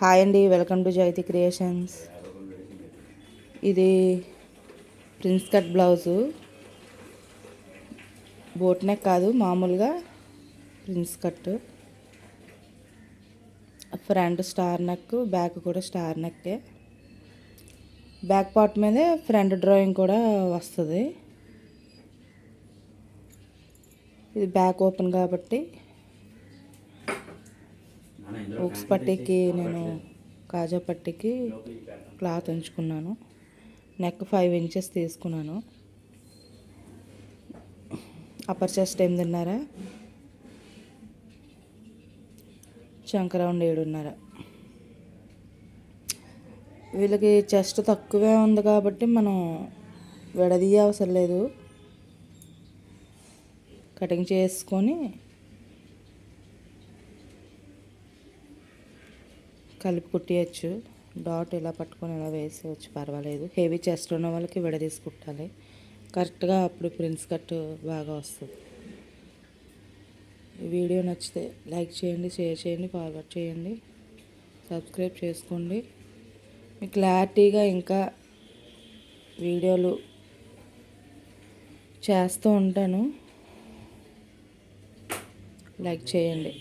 Hi అండి welcome to Jaithi creations. ఇది prince cut blouse. Boat neck కాదు మామూలుగా prince cut. Front star neck back కూడా స్టార్ నెక్కే. బ్యాక్ పార్ట్ మీదే ఫ్రంట్ డ్రాయింగ్ కూడా వస్తుంది. ఇది బ్యాక్ ఓపెన్ కాబట్టి ఉక్స్ పట్టీకి నేను కాజా పట్టీకి క్లాత్ ఉంచుకున్నాను. నెక్ ఫైవ్ ఇంచెస్ తీసుకున్నాను. అప్పర్ చెస్ట్ ఎనిమిదిన్నర శంకరౌండ్ ఏడున్నర? వీళ్ళకి చెస్ట్ తక్కువే ఉంది కాబట్టి మనం విడదీయ అవసరం లేదు. కటింగ్ చేసుకొని కలిపి కుట్టేయచ్చు. డాట్ ఇలా పట్టుకొని ఇలా వేసేయచ్చు పర్వాలేదు. హెవీ చెస్ట్ ఉన్న వాళ్ళకి విడదీసి కుట్టాలి. కరెక్ట్గా అప్పుడు ప్రిన్స్ కట్ బాగా వస్తుంది. వీడియో నచ్చితే లైక్ చేయండి షేర్ చేయండి ఫార్వర్డ్ చేయండి సబ్స్క్రైబ్ చేసుకోండి. మీకు క్లారిటీగా ఇంకా వీడియోలు చేస్తూ ఉంటాను. లైక్ చేయండి.